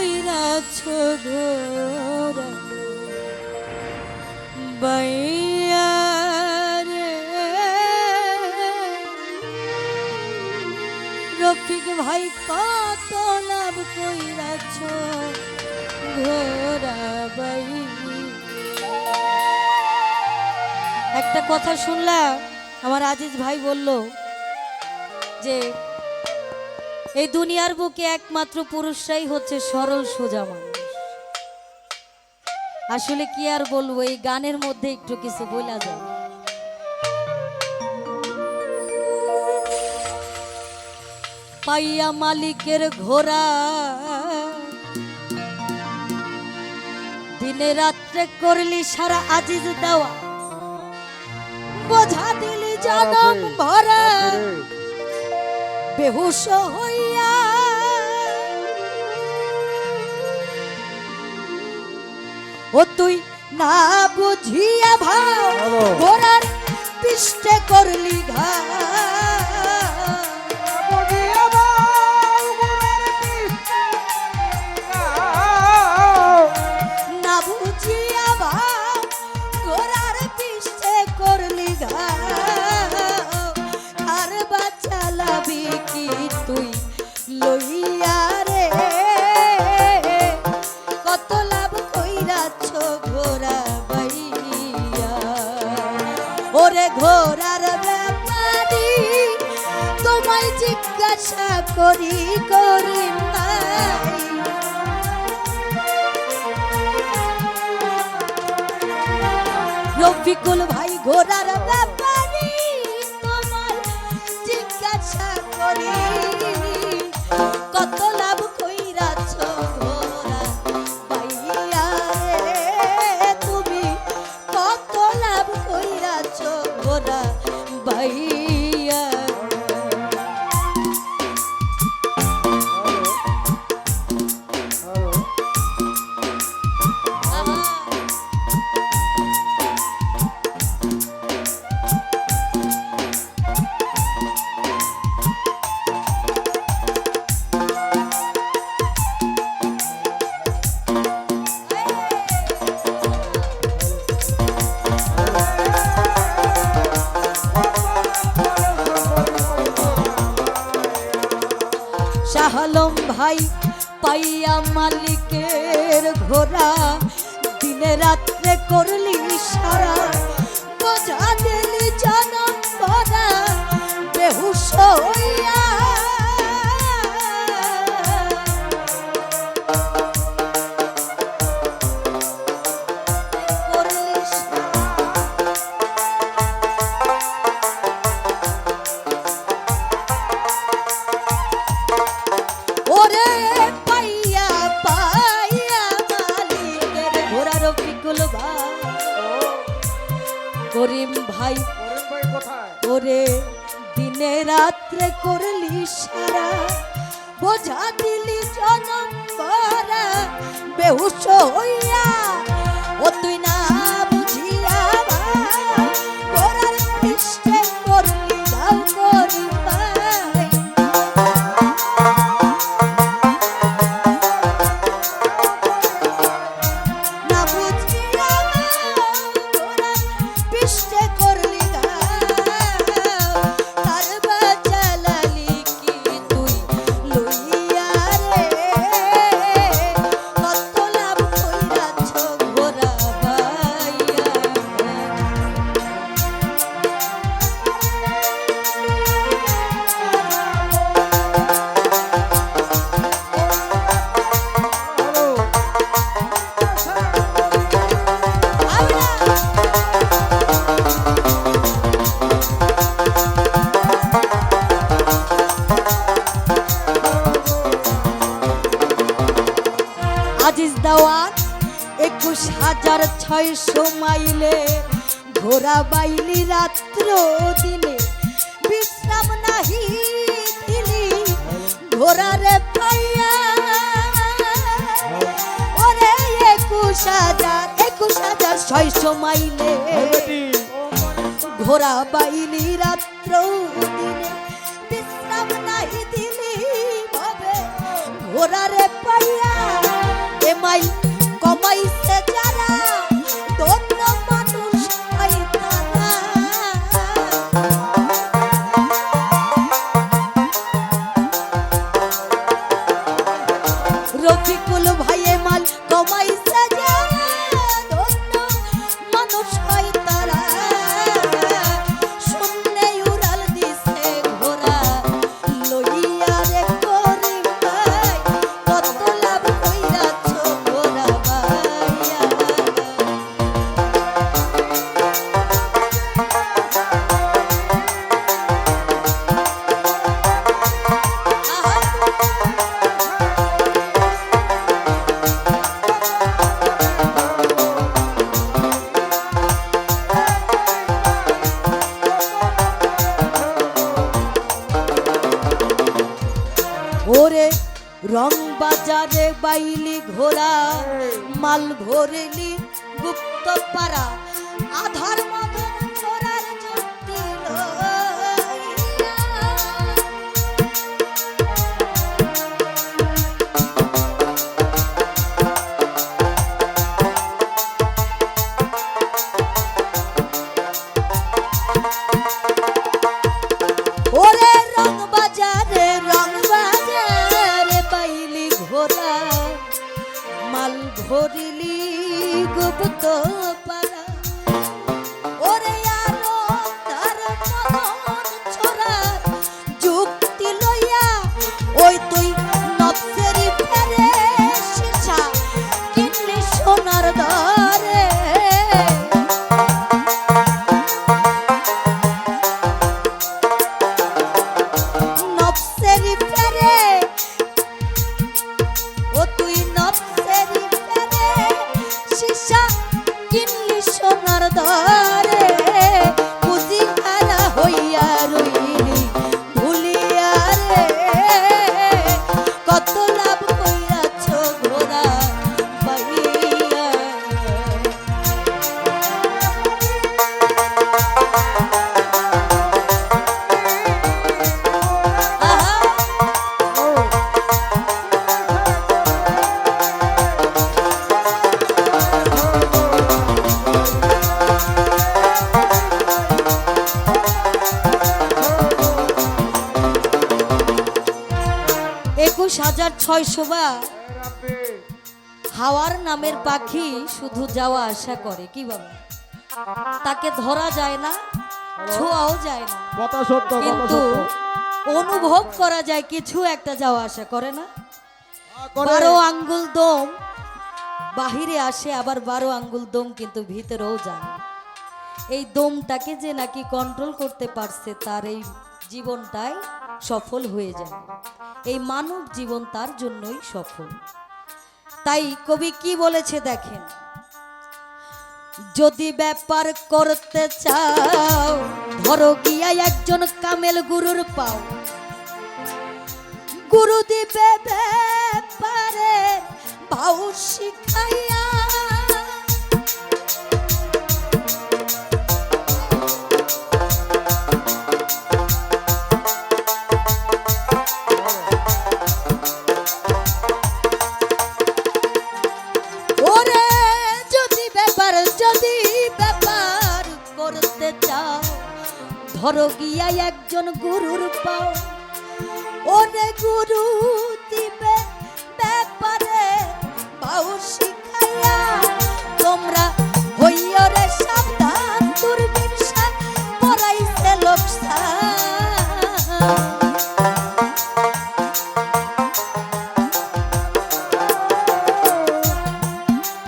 কইরাছ ঘোরা বাইয়া রে। ভাই, কত লাভ কইরাছ ঘোরা বাই একটা কথা শুনলাম, আমার আজিজ ভাই বলল যে এই দুনিয়ার বুকে একমাত্র পুরুষরাই হচ্ছে সরল সোজা মানুষ। আসলে কি আর বলব এই গানের মধ্যে একটু কিছু বলা যায় পাইয়া মালিকের ঘোড়া দিনে রাত্রে করলি সারা আজিজ দেওয়া। বোঝা দিলি জনম ভরা। বেহুশ হইয়া ও তুই না বুঝিয়া ভাব হ্যালো। ঘোড়ার পৃষ্ঠে করলি ঘা করি করি রফিকুল ভাই ঘোড়ার ব্যাপারি ভাই পাইয়া মালিকের ঘোড়া। দিনে রাত্রে করলি সারা বোঝা ভাই। ওরে দিনে রাত্রে করলি সারা বোঝা দিলি জনম বেহুশ হইয়া দাওয়ান একুশ হাজার ছয়শো মাইলে। ঘোড়া বাইলি রাত্র দিনে। বিশ্রাম নাহি দিলি ঘোড়ারে পাইয়া ওরে একুশ হাজার একুশ হাজার ছয়শো মাইলে। ঘোড়া বাইলি রাত্র দিনে। বিশ্রাম নাহি দিলি ভাবে। ঘোড়ারে পাইয়া এমাই কমাইছে যারা রং বাজারে বাইলি ঘোড়া মাল ভরেলি গুপ্ত পাড়া হাজার ছয়শো বা হাওয়ার নামের পাখি শুধু যাওয়া আসা করে কি বাবা তাকে ধরা যায় না ছোঁয়াও যায় না। কিন্তু অনুভব করা যায় কিছু একটা যাওয়া আসা করে না। বারো আঙ্গুল দম বাহিরে আসে আবার বারো আঙ্গুল দম কিন্তু ভিতরেও যায় এই দমটাকে যে নাকি কন্ট্রোল করতে পারছে তার এই জীবনটাই সফল হয়ে যায়। এই মানব জীবন তার জন্যই সফল। তাই কবি কি বলেছে দেখেন? যদি ব্যাপার করতে চাও, ধরো গিয়া একজন কামেল গুরুর পাও। গুরু দিবে ব্যাপারে ভাউ শিখাইয়া একজন গুরুর পাও। ওরে গুরু দিবে ব্যাপারে বাউ শিখাইয়া। তোমরা হইয় রে সাবধান দুর্বিষা পড়াইছে লোকসান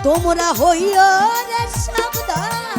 তোমরা হইয় রে সাবধান